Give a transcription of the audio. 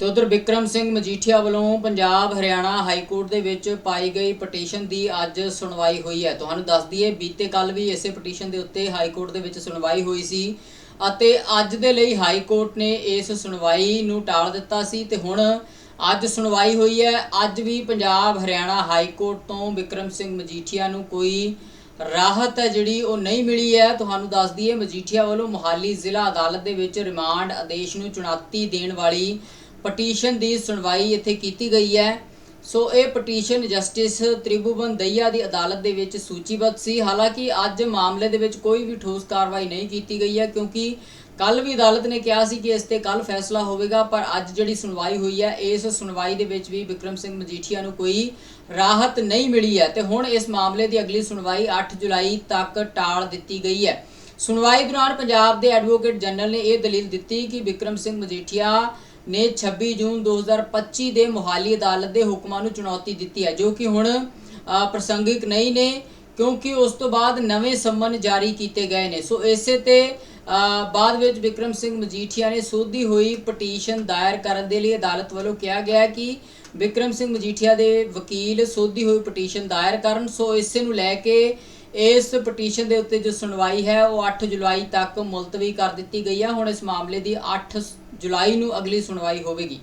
ਤੇ ਉਧਰ ਵਿਕਰਮ ਸਿੰਘ ਮਜੀਠੀਆ ਵੱਲੋਂ ਪੰਜਾਬ ਹਰਿਆਣਾ ਹਾਈ ਕੋਰਟ ਦੇ ਵਿੱਚ ਪਾਈ ਗਈ ਪਟੀਸ਼ਨ ਦੀ ਅੱਜ ਸੁਣਵਾਈ ਹੋਈ ਹੈ। ਤੁਹਾਨੂੰ ਦੱਸ ਦਈਏ, ਬੀਤੇ ਕੱਲ ਵੀ ਇਸੇ ਪਟੀਸ਼ਨ ਦੇ ਉੱਤੇ ਹਾਈ ਕੋਰਟ ਦੇ ਵਿੱਚ ਸੁਣਵਾਈ ਹੋਈ ਸੀ ਅਤੇ ਅੱਜ ਦੇ ਲਈ ਹਾਈ ਕੋਰਟ ਨੇ ਇਸ ਸੁਣਵਾਈ ਨੂੰ ਟਾਲ ਦਿੱਤਾ ਸੀ ਤੇ ਹੁਣ ਅੱਜ ਸੁਣਵਾਈ ਹੋਈ ਹੈ। ਅੱਜ ਵੀ ਪੰਜਾਬ ਹਰਿਆਣਾ ਹਾਈ ਕੋਰਟ ਤੋਂ ਵਿਕਰਮ ਸਿੰਘ ਮਜੀਠੀਆ ਨੂੰ ਕੋਈ ਰਾਹਤ ਹੈ ਜਿਹੜੀ ਉਹ ਨਹੀਂ ਮਿਲੀ ਹੈ। ਤੁਹਾਨੂੰ ਦੱਸ ਦਈਏ, ਮਜੀਠੀਆ ਵੱਲੋਂ ਮੁਹਾਲੀ ਜ਼ਿਲ੍ਹਾ ਅਦਾਲਤ ਦੇ ਵਿੱਚ ਰਿਮਾਂਡ ਆਦੇਸ਼ ਨੂੰ ਚੁਣੌਤੀ ਦੇਣ ਵਾਲੀ ਪਟੀਸ਼ਨ ਦੀ ਸੁਣਵਾਈ ਇੱਥੇ ਕੀਤੀ ਗਈ ਹੈ। ਸੋ ਇਹ ਪਟੀਸ਼ਨ ਜਸਟਿਸ ਤ੍ਰਿਭੂਵਨ ਦਈਆ ਦੀ ਅਦਾਲਤ ਦੇ ਵਿੱਚ ਸੂਚੀਬੱਧ ਸੀ। ਹਾਲਾਂਕਿ ਅੱਜ ਮਾਮਲੇ ਦੇ ਵਿੱਚ ਕੋਈ ਵੀ ਠੋਸ ਕਾਰਵਾਈ ਨਹੀਂ ਕੀਤੀ ਗਈ ਹੈ, ਕਿਉਂਕਿ ਕੱਲ ਵੀ ਅਦਾਲਤ ਨੇ ਕਿਹਾ ਸੀ ਕਿ ਇਸ ਤੇ ਕੱਲ ਫੈਸਲਾ ਹੋਵੇਗਾ, ਪਰ ਅੱਜ ਜਿਹੜੀ ਸੁਣਵਾਈ ਹੋਈ ਹੈ, ਇਸ ਸੁਣਵਾਈ ਦੇ ਵਿੱਚ ਵੀ ਵਿਕਰਮ ਸਿੰਘ ਮਜੀਠੀਆ ਨੂੰ ਕੋਈ ਰਾਹਤ ਨਹੀਂ ਮਿਲੀ ਹੈ ਤੇ ਹੁਣ ਇਸ ਮਾਮਲੇ ਦੀ ਅਗਲੀ ਸੁਣਵਾਈ 8 ਜੁਲਾਈ ਤੱਕ ਟਾਲ ਦਿੱਤੀ ਗਈ ਹੈ। ਸੁਣਵਾਈ ਦੌਰਾਨ ਪੰਜਾਬ ਦੇ ਐਡਵੋਕੇਟ ਜਨਰਲ ਨੇ ਇਹ ਦਲੀਲ ਦਿੱਤੀ ਕਿ ਵਿਕਰਮ ਸਿੰਘ ਮਜੀਠੀਆ ਨੇ 26 ਜੂਨ 2025 ਦੇ ਮੁਹਾਲੀ ਅਦਾਲਤ ਦੇ ਹੁਕਮਾਂ ਨੂੰ ਚੁਣੌਤੀ ਦਿੱਤੀ ਹੈ, ਜੋ ਕਿ ਹੁਣ ਪ੍ਰਸੰਗਿਕ ਨਹੀਂ ਨੇ, ਕਿਉਂਕਿ ਉਸ ਤੋਂ ਬਾਅਦ ਨਵੇਂ ਸੰਮਨ ਜਾਰੀ ਕੀਤੇ ਗਏ ਨੇ। ਸੋ ਇਸੇ ਤੇ ਬਾਅਦ ਵਿੱਚ ਵਿਕਰਮ ਸਿੰਘ ਮਜੀਠੀਆ ਨੇ ਸੋਧੀ ਹੋਈ ਪਟੀਸ਼ਨ ਦਾਇਰ ਕਰਨ ਦੇ ਲਈ ਅਦਾਲਤ ਵੱਲੋਂ ਕਿਹਾ ਗਿਆ ਕਿ ਵਿਕਰਮ ਸਿੰਘ ਮਜੀਠੀਆ ਦੇ ਵਕੀਲ ਸੋਧੀ ਹੋਈ ਪਟੀਸ਼ਨ ਦਾਇਰ ਕਰਨ, ਸੋ ਇਸੇ ਨੂੰ ਲੈ ਕੇ ਇਸ ਪਟੀਸ਼ਨ ਦੇ ਉੱਤੇ ਜੋ ਸੁਣਵਾਈ ਹੈ, ਉਹ 8 ਜੁਲਾਈ ਤੱਕ ਮੁਲਤਵੀ ਕਰ ਦਿੱਤੀ ਗਈ ਹੈ। ਹੁਣ ਇਸ ਮਾਮਲੇ ਦੀ 8 ਜੁਲਾਈ ਨੂੰ ਅਗਲੀ ਸੁਣਵਾਈ ਹੋਵੇਗੀ।